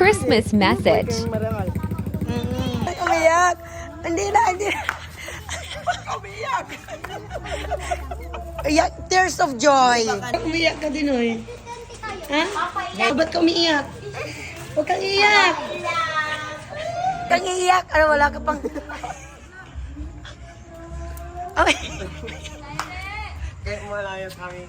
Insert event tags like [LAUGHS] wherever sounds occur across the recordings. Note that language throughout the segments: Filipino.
Christmas message. Mm. Ay, umiyak. Hindi na, hindi na. [LAUGHS] umiyak. Iyak, tears of joy. Umiyak ka din, oy. Ha? Ba't ka umiiyak? Huwag kang iiyak. Kang iiyak. Ano, wala ka pang... Okay. Kaya malayo kami.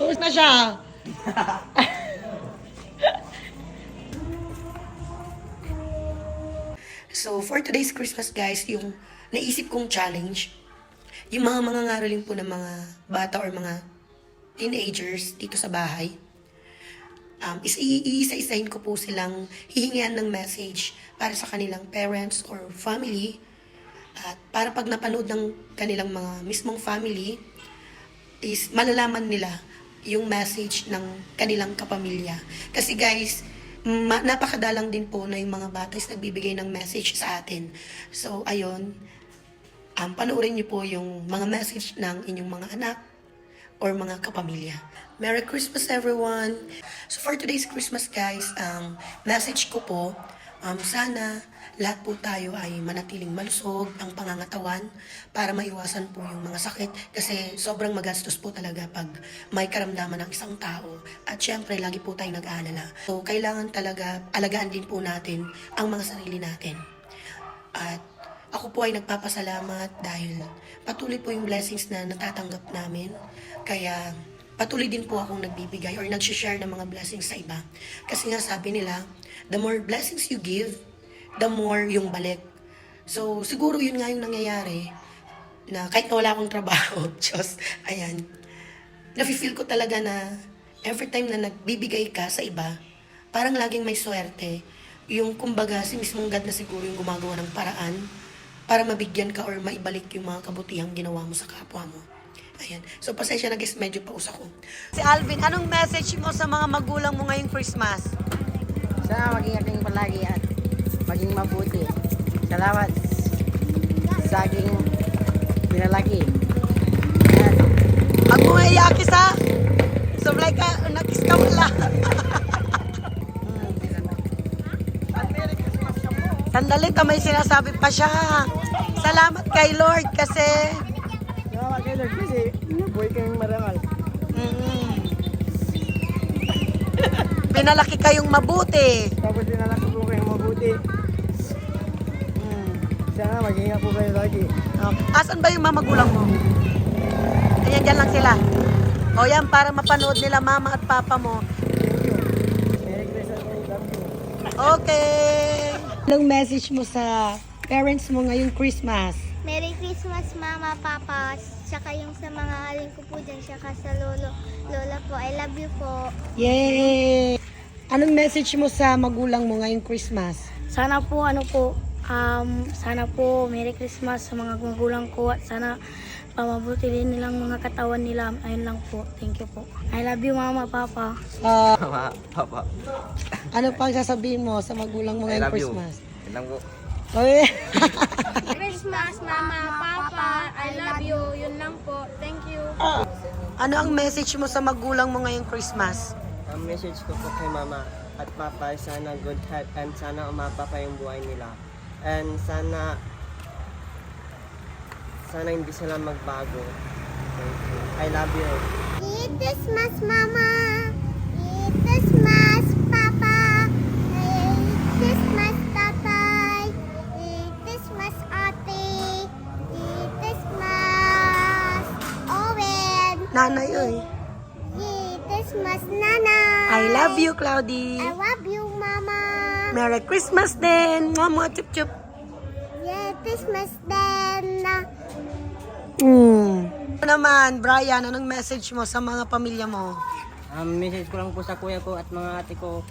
Tapos na siya. [LAUGHS] so, for today's Christmas, guys, yung naisip kong challenge, yung mga mangangaroling po ng mga bata or mga teenagers dito sa bahay, um, is iisa-isahin ko po silang hihingian ng message para sa kanilang parents or family at para pag napanood ng kanilang mga mismong family, is malalaman nila yung message ng kanilang kapamilya. Kasi guys, ma- napakadalang din po na yung mga bata is nagbibigay ng message sa atin. So, ayun, um, panoorin niyo po yung mga message ng inyong mga anak or mga kapamilya. Merry Christmas everyone! So for today's Christmas guys, ang message ko po, um, sana lahat po tayo ay manatiling malusog ang pangangatawan para maiwasan po yung mga sakit kasi sobrang magastos po talaga pag may karamdaman ng isang tao at syempre lagi po tayong nag-aalala. So kailangan talaga alagaan din po natin ang mga sarili natin. At ako po ay nagpapasalamat dahil patuloy po yung blessings na natatanggap namin. Kaya patuloy din po akong nagbibigay or nag-share ng mga blessings sa iba. Kasi nga sabi nila, the more blessings you give, the more yung balik. So, siguro yun nga yung nangyayari na kahit na wala akong trabaho, [LAUGHS] Diyos, ayan, nafe-feel ko talaga na every time na nagbibigay ka sa iba, parang laging may swerte. Yung kumbaga, si mismong God na siguro yung gumagawa ng paraan para mabigyan ka or maibalik yung mga kabutihang ginawa mo sa kapwa mo. Ayan. So, pasensya na guys, medyo paus ako. Si Alvin, anong message mo sa mga magulang mo ngayong Christmas? Sana maging ating palagi at maging mabuti. Salamat sa aking pinalaki. Mo maiyakis ha, sablay ka, nakis ka wala. [LAUGHS] Sandali ka, may sinasabi pa siya. Salamat kay Lord kasi pinalaki kayong mabuti. Tapos dinala ko po kayong mabuti. Mm. Sana mag-ingat po kayo lagi. Okay. Asan ba yung mga magulang mo? Ayan, dyan lang sila. O yan, para mapanood nila mama at papa mo. Okay. Anong message mo sa parents mo ngayong Christmas? Merry Christmas, Mama, Papa, tsaka yung sa mga aling ko po dyan, tsaka sa lolo, lola po. I love you po. Yay! Anong message mo sa magulang mo ngayong Christmas? Sana po ano po um, sana po Merry Christmas sa mga magulang ko at sana pamabuti din nilang mga katawan nila. Ayun lang po. Thank you po. I love you mama, papa. Ah, [LAUGHS] Mama, papa, ano pang sasabihin mo sa magulang mo I ngayong love you. Christmas? Yan lang po. Okay. [LAUGHS] Christmas, Mama, Papa, I love you. Yun lang po. Thank you. ano ang message mo sa magulang mo ngayong Christmas? Ang message ko po kay mama at papa sana good health and sana umapa pa yung buhay nila. And sana sana hindi sila magbago. Thank you. I love you. Merry Christmas, Mama. Merry Christmas, Papa. Merry Christmas, Tatay. Merry Christmas, Ate. Merry Christmas, Owen. Nanay, oy. Christmas, Nanay. I love you, Cloudy. I love you, Mama. Merry Christmas din. Mga chup chup. Merry Christmas din. Mm. Ano naman, Brian, anong message mo sa mga pamilya mo? ang message ko lang po sa kuya ko at mga ate ko,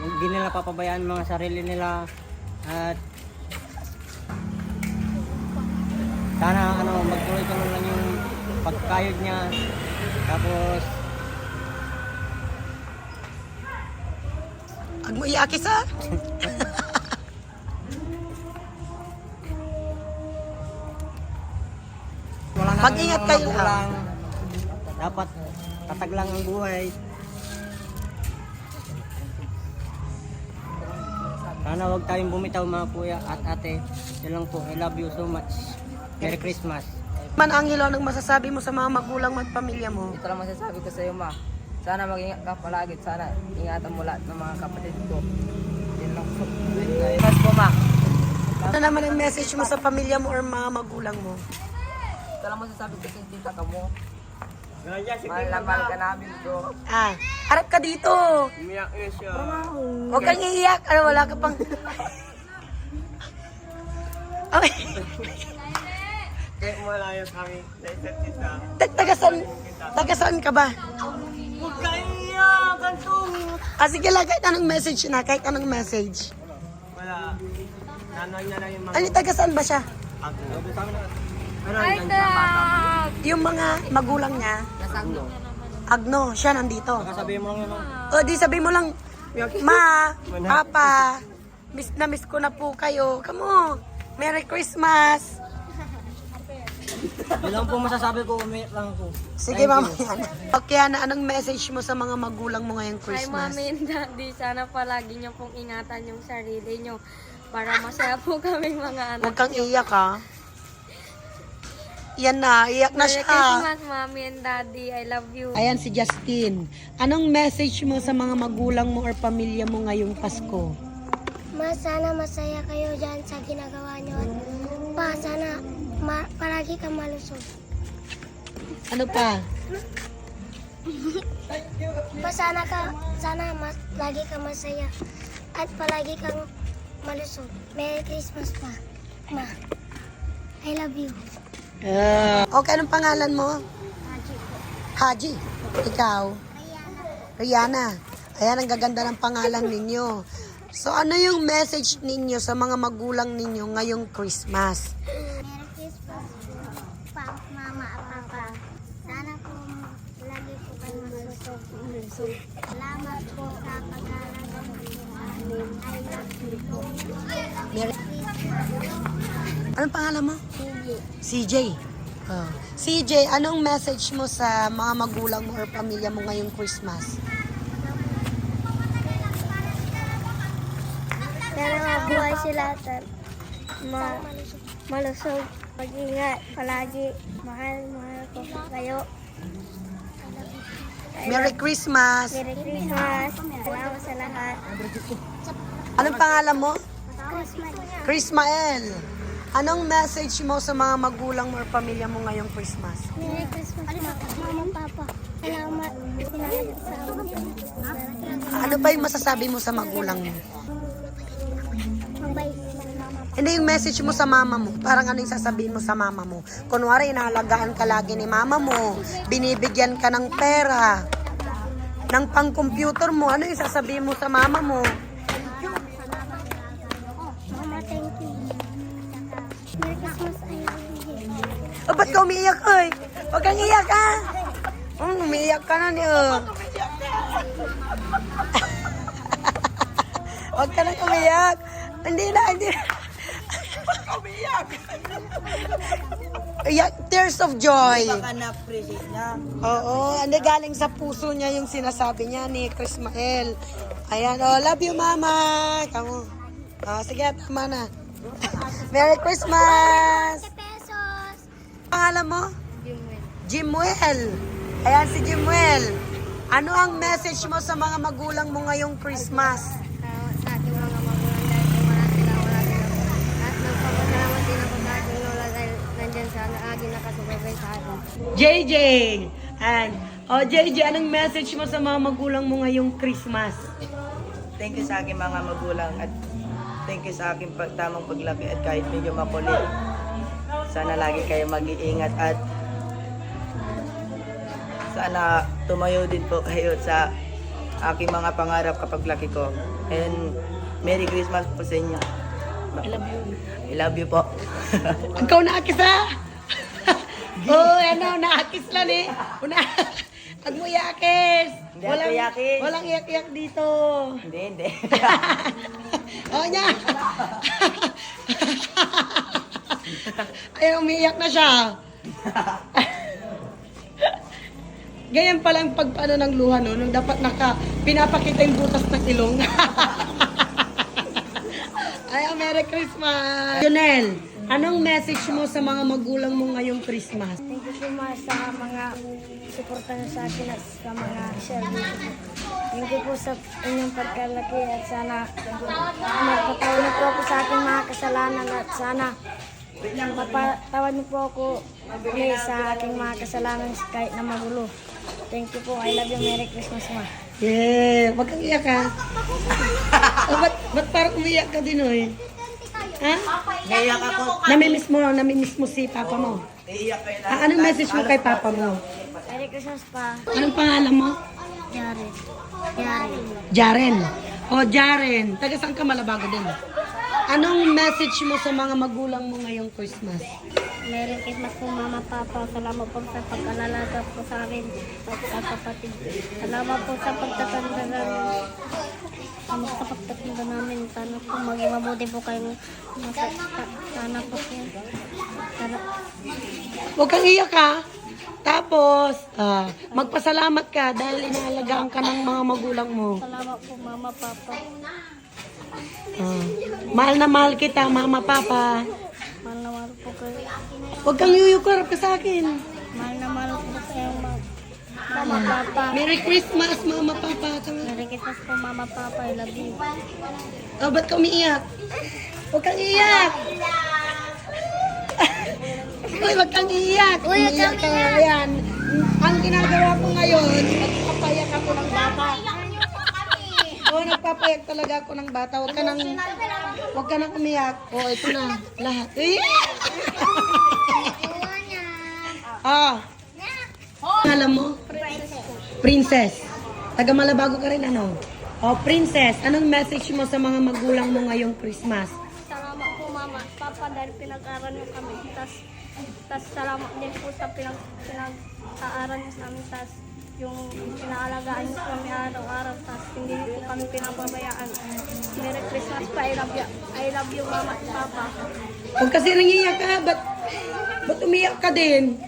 hindi nila papabayaan mga sarili nila at sana ano magtuloy-tuloy lang yung pagkayod niya tapos Huwag mo iakis ha? Mag-ingat kayo, magulang. dapat tatag lang ang buhay Sana wag tayong bumitaw mga kuya at ate. Yan lang po. I love you so much. Merry Christmas. Man Angelo, anong masasabi mo sa mga magulang mo at pamilya mo? Ito lang masasabi ko sa iyo, ma. Sana mag-ingat ka palagi. Sana ingatan mo lahat ng mga kapatid ko. Yun lang po. Yes po, ma. Ano naman ang message mo sa pamilya mo or mga magulang mo? Ito lang masasabi ko sa tita ka mo. Mahal na mahal ka namin, bro. Ah, harap ka dito. Umiyak na siya. Huwag kang iiyak. Ano, wala ka pang... [LAUGHS] Okay. [LAUGHS] Kaya malayo kami sa isa't isa. Tag- Taga saan, taga saan ka ba? Huwag ka iyak! Gantong! Ah, sige lang, kahit anong message na, kahit anong message. Wala. Nanay niya lang yung mga... Ano, taga saan ba siya? Ako. Pero bata pa. Yung mga magulang niya, Nasanglo. Agno, siya nandito. Sabihin mo lang yun. O, di sabi mo lang, Ma, Papa, miss na miss ko na po kayo. Kamo, Merry Christmas. Yun lang po masasabi ko. Umiyak lang ako. Sige, Mama yan. Okay, Ana, anong message mo sa mga magulang mo ngayong Hi, Christmas? Mami [LAUGHS] and Daddy. Sana palagi niyo pong ingatan yung sarili niyo para masaya po [LAUGHS] kaming mga anak. Huwag kang iyak, ha? Yan na, iyak na Merry siya. Christmas, Mami and Daddy. I love you. Ayan si Justin. Anong message mo sa mga magulang mo or pamilya mo ngayong Pasko? Ma, sana masaya kayo dyan sa ginagawa nyo. At pa, sana ma, palagi kang malusog. Ano pa? Pa, sana ka, sana mas, lagi kang masaya. At palagi kang malusog. Merry Christmas pa. Ma, I love you. Ah. okay, anong pangalan mo? Haji. Ikaw? Rihanna. Ayan, ang gaganda ng pangalan [LAUGHS] ninyo. So, ano yung message ninyo sa mga magulang ninyo ngayong Christmas pa, mama at papa. Sana po lagi po kayo malusog. Salamat po sa pag-aalaga mo sa amin. I love you po. Anong pangalan mo? CJ. Oh. CJ, anong message mo sa mga magulang mo or pamilya mo ngayong Christmas? Sana mabuhay sila at ma malusog. Mag-ingat palagi. Mahal, mahal ko kayo. Merry Christmas! Merry Christmas. Salamat sa lahat. Anong pangalan mo? Christmas. Chrismael. Anong message mo sa mga magulang mo or pamilya mo ngayong Christmas? Merry Christmas, mama, papa. Salamat. Ano pa yung masasabi mo sa magulang mo? Hindi yung message mo sa mama mo. Parang ano yung sasabihin mo sa mama mo? Kunwari, inaalagaan ka lagi ni mama mo. Binibigyan ka ng pera. Ng pang-computer mo. Ano yung sasabihin mo sa mama mo? Mama, thank you. Merry Christmas, I love you. O, ba't ka umiiyak, oy? Huwag kang iyak, ha? Hmm, umiiyak ka na niyo. [LAUGHS] Huwag ka nang umiyak. Hindi na, hindi na. Umiyak? Iyak, tears of joy. na-appreciate niya. Oo, hindi galing sa puso niya yung sinasabi niya ni Chris Mael. Ayan, oh, love you, mama. Kamu. Oh, sige, tama na. [LAUGHS] Merry Christmas! pesos. Pangalan mo? Jimuel. Ayan si Jimuel. Ano ang message mo sa mga magulang mo ngayong Christmas? sa ating mga magulang dahil kung wala sila, wala sila. At nagpapasalamat din ako sa ating lola dahil nandyan sa sa. JJ. And, oh JJ, anong message mo sa mga magulang mo ngayong Christmas? Thank you sa aking mga magulang at thank you sa aking pag tamang paglaki at kahit medyo makulit. Sana lagi kayo mag-iingat at sana tumayo din po kayo sa aking mga pangarap kapag laki ko. And Merry Christmas po sa inyo. I love you. I love you po. Ikaw naakis ha? Oh, ano, naakis lang eh. Una, [LAUGHS] Huwag mo iakis. Hindi ako iakis. Walang iyak-iyak dito. hindi, hindi. [LAUGHS] oh, niya. [LAUGHS] Ay, umiiyak na siya. Ganyan pala ang pagpaano ng luha, no? Nung dapat naka, pinapakita yung butas ng ilong. Merry Christmas! Jonel, anong message mo sa mga magulang mo ngayong Christmas? Thank you so much sa mga suporta niyo sa akin at sa mga po. Thank you po sa inyong pagkalaki at sana magpatawad niyo po ako sa aking mga kasalanan at sana mapatawad niyo po ako ulit sa aking mga kasalanan kahit na magulo. Thank you po. I love you. Merry Christmas, ma. Yeah, wag kang iyak ha. [LAUGHS] oh, ba't, ba't parang umiyak ka din oy? Ha? Naiyak ako. Namimiss mo, namimiss mo si papa mo. Naiyak kayo na. Ah, anong message mo kay papa mo? Merry Christmas pa. Anong pangalan mo? Yari. Yari. Jaren. O, Jaren. Taga saan ka malabago din? Anong message mo sa mga magulang mo ngayong Christmas? Merry Christmas po, Mama, Papa. Salamat po sa pag-alalaga po sa akin at sa kapatid. Salamat po sa pagtatanda namin. Salamat sa pagtatanda namin. Sana po maging mabuti po kayo. Sana po po. Sana, Huwag kang iyak ha. Tapos, ah, magpasalamat ka dahil inaalagaan ka ng mga magulang mo. salamat po, Mama, Papa. Ah, mahal na mahal kita, mama, papa. Mahal na mahal po kayo. Huwag kang yuyukurap ka sa akin. Mahal na mahal po kayo, Ma- Mama, Papa. Merry Christmas, mama, papa. Merry Christmas po, Mama, Papa. I love you. Oh, ba't ka umiiyak? Huwag kang iiyak. [LAUGHS] Uy, huwag kang iiyak. Uy, huwag kang yan. Ang ginagawa ko ngayon, Oo, nagpapayak talaga ako ng bata. Huwag ka nang, huwag ka nang umiyak. Oo, ito na. Lahat. Eh! ah. Alam mo? Princess. Taga Malabago ka rin, ano? Oh, Princess, anong message mo sa mga magulang mo ngayong Christmas? Salamat po mama papa dahil pinag-aral niyo kami. Tas, tas salamat din po sa pinag, pinag-aaral niyo sa amin. Yung pinaalagaan niyo kami araw-araw. Tas hindi niyo po kami pinababayaan. Merry Christmas pa. I love you. I love you mama at papa. Huwag kasi nangiyak ka, ba't, ba't umiyak ka din?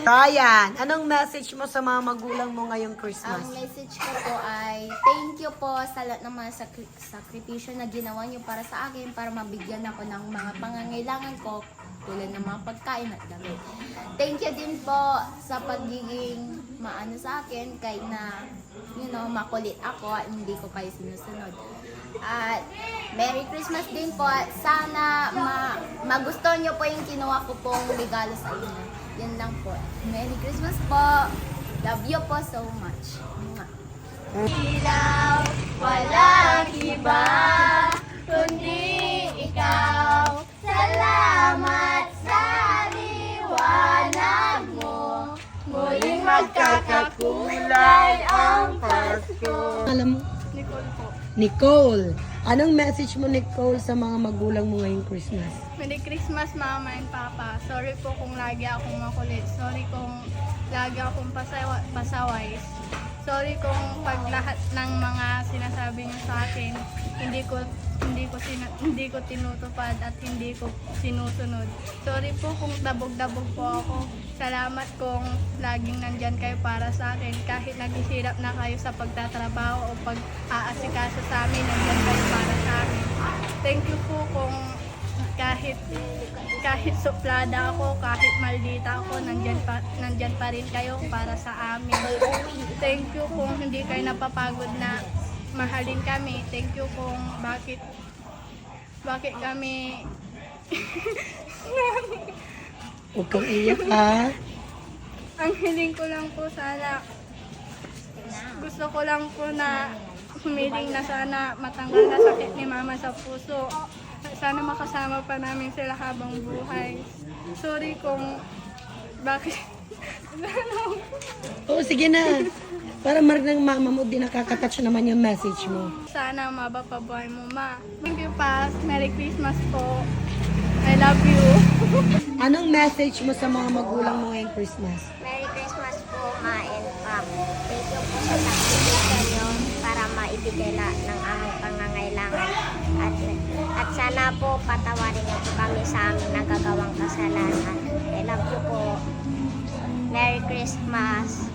Ryan, anong message mo sa mga magulang mo ngayong Christmas? Ang message ko po ay thank you po sa lahat ng mga sakri- sakripisyo na ginawa niyo para sa akin para mabigyan ako ng mga pangangailangan ko tulad ng mga pagkain at damit. Thank you din po sa pagiging maano sa akin kahit na you know, makulit ako at hindi ko kayo sinusunod. At Merry Christmas din po at sana ma magustuhan niyo po yung kinuha ko pong regalo sa inyo. Yan lang po. Merry Christmas po. Love you po so much. Mwah. Ilaw, walang iba, kundi ikaw. Salamat sa liwanag mo. Muling magkakakulay ang Pasko. Alam mo? Nicole po. Nicole. Anong message mo, Nicole, sa mga magulang mo ngayong Christmas? Merry Christmas mama and papa. Sorry po kung lagi akong makulit. Sorry kung lagi akong pasawa, pasaway. Sorry kung pag lahat ng mga sinasabi niyo sa akin, hindi ko hindi ko sina- hindi ko tinutupad at hindi ko sinusunod. Sorry po kung dabog-dabog po ako. Salamat kung laging nandyan kayo para sa akin. Kahit naghihirap na kayo sa pagtatrabaho o pag-aasikaso sa amin, nandyan kayo para sa amin. Thank you po kung kahit kahit suplada ako, kahit maldita ako, nandyan pa, nandyan pa rin kayo para sa amin. Thank you kung hindi kayo napapagod na mahalin kami. Thank you kung bakit bakit kami [LAUGHS] Huwag kang iyak, ha? ang hiling ko lang po sana gusto ko lang po na humiling na sana matanggal na sakit ni mama sa puso. Sana makasama pa namin sila habang buhay. Sorry kung bakit [LAUGHS] Oo, sige na. Para marinig ng mama mo, di nakakatouch naman yung message mo. Sana mabapabuhay mo, ma. Thank you, Pas. Merry Christmas po. I love you. [LAUGHS] Anong message mo sa mga magulang mo ngayong Christmas? Merry Christmas po, Ma and Pap. Thank you po sa sakripisyo nyo para maibigay na ng aming pangangailangan. At sana po patawarin niyo po kami sa aming nagagawang kasalanan. I love you po. Merry Christmas.